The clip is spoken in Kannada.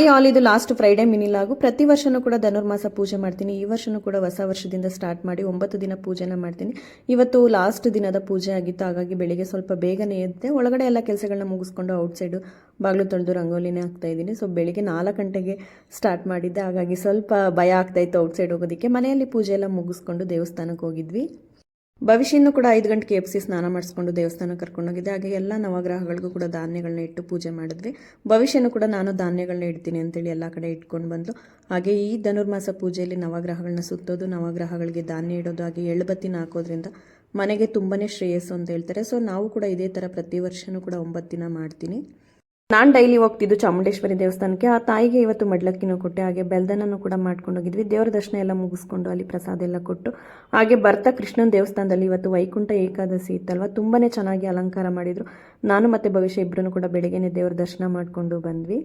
ಈ ಆಲ್ ಇದು ಲಾಸ್ಟ್ ಫ್ರೈಡೆ ಮಿನಿಲಾಗು ಪ್ರತಿ ವರ್ಷನೂ ಕೂಡ ಧನುರ್ಮಾಸ ಪೂಜೆ ಮಾಡ್ತೀನಿ. ಈ ವರ್ಷನೂ ಕೂಡ ಹೊಸ ವರ್ಷದಿಂದ ಸ್ಟಾರ್ಟ್ ಮಾಡಿ ಒಂಬತ್ತು ದಿನ ಪೂಜೆನ ಮಾಡ್ತೀನಿ. ಇವತ್ತು ಲಾಸ್ಟ್ ದಿನದ ಪೂಜೆ ಆಗಿತ್ತು. ಹಾಗಾಗಿ ಬೆಳಿಗ್ಗೆ ಸ್ವಲ್ಪ ಬೇಗನೆ ಎದ್ದೆ. ಒಳಗಡೆ ಎಲ್ಲ ಕೆಲಸಗಳನ್ನ ಮುಗಿಸ್ಕೊಂಡು ಔಟ್ಸೈಡು ಬಾಗಿಲು ತೊಳೆದು ರಂಗೋಲಿನೇ ಹಾಕ್ತಾ ಇದ್ದೀನಿ. ಸೊ ಬೆಳಿಗ್ಗೆ ನಾಲ್ಕು ಗಂಟೆಗೆ ಸ್ಟಾರ್ಟ್ ಮಾಡಿದ್ದೆ. ಹಾಗಾಗಿ ಸ್ವಲ್ಪ ಭಯ ಆಗ್ತಾ ಇತ್ತು ಔಟ್ಸೈಡ್ ಹೋಗೋದಕ್ಕೆ. ಮನೆಯಲ್ಲಿ ಪೂಜೆ ಎಲ್ಲ ಮುಗಿಸ್ಕೊಂಡು ದೇವಸ್ಥಾನಕ್ಕೆ ಹೋಗಿದ್ವಿ. ಭವಿಷ್ಯನೂ ಕೂಡ ಐದು ಗಂಟೆಗೆ ಎಬ್ಸಿ ಸ್ನಾನ ಮಾಡಿಸ್ಕೊಂಡು ದೇವಸ್ಥಾನ ಕರ್ಕೊಂಡೋಗಿದ್ದೆ ಹಾಗೆ ಎಲ್ಲ ನವಗ್ರಹಗಳಿಗೂ ಕೂಡ ಧಾನ್ಯಗಳನ್ನ ಇಟ್ಟು ಪೂಜೆ ಮಾಡಿದ್ವಿ. ಭವಿಷ್ಯನೂ ಕೂಡ ನಾನು ಧಾನ್ಯಗಳನ್ನ ಇಡ್ತೀನಿ ಅಂತೇಳಿ ಎಲ್ಲ ಕಡೆ ಇಟ್ಕೊಂಡು ಬಂದು ಹಾಗೆ ಈ ಧನುರ್ಮಾಸ ಪೂಜೆಯಲ್ಲಿ ನವಗ್ರಹಗಳನ್ನ ಸುತ್ತೋದು, ನವಗ್ರಹಗಳಿಗೆ ಧಾನ್ಯ ಇಡೋದು, ಹಾಗೆ ಎಳುಬತ್ತಿನ ಹಾಕೋದ್ರಿಂದ ಮನೆಗೆ ತುಂಬನೇ ಶ್ರೇಯಸ್ಸು ಅಂತ ಹೇಳ್ತಾರೆ. ಸೊ ನಾವು ಕೂಡ ಇದೇ ಥರ ಪ್ರತಿ ವರ್ಷವೂ ಕೂಡ ಒಂಬತ್ತು ದಿನ ಮಾಡ್ತೀನಿ. ನಾನು ಡೈಲಿ ಹೋಗ್ತಿದ್ದು ಚಾಮುಂಡೇಶ್ವರಿ ದೇವಸ್ಥಾನಕ್ಕೆ. ಆ ತಾಯಿಗೆ ಇವತ್ತು ಮಡ್ಲಕ್ಕಿನೂ ಕೊಟ್ಟೆ. ಹಾಗೆ ಬೆಲ್ದನನ್ನು ಕೂಡ ಮಾಡ್ಕೊಂಡು ಹೋಗಿದ್ವಿ. ದೇವರ ದರ್ಶನ ಎಲ್ಲ ಮುಗಿಸ್ಕೊಂಡು ಅಲ್ಲಿ ಪ್ರಸಾದ ಎಲ್ಲ ಕೊಟ್ಟು, ಹಾಗೆ ಬರ್ತಾ ಕೃಷ್ಣನ ದೇವಸ್ಥಾನದಲ್ಲಿ ಇವತ್ತು ವೈಕುಂಠ ಏಕಾದಶಿ ಇತ್ತಲ್ವ? ತುಂಬಾನೇ ಚೆನ್ನಾಗಿ ಅಲಂಕಾರ ಮಾಡಿದ್ರು. ನಾನು ಮತ್ತೆ ಭವಿಷ್ಯ ಇಬ್ಬರೂ ಕೂಡ ಬೆಳಿಗ್ಗೆನೆ ದೇವರ ದರ್ಶನ ಮಾಡಿಕೊಂಡು ಬಂದ್ವಿ.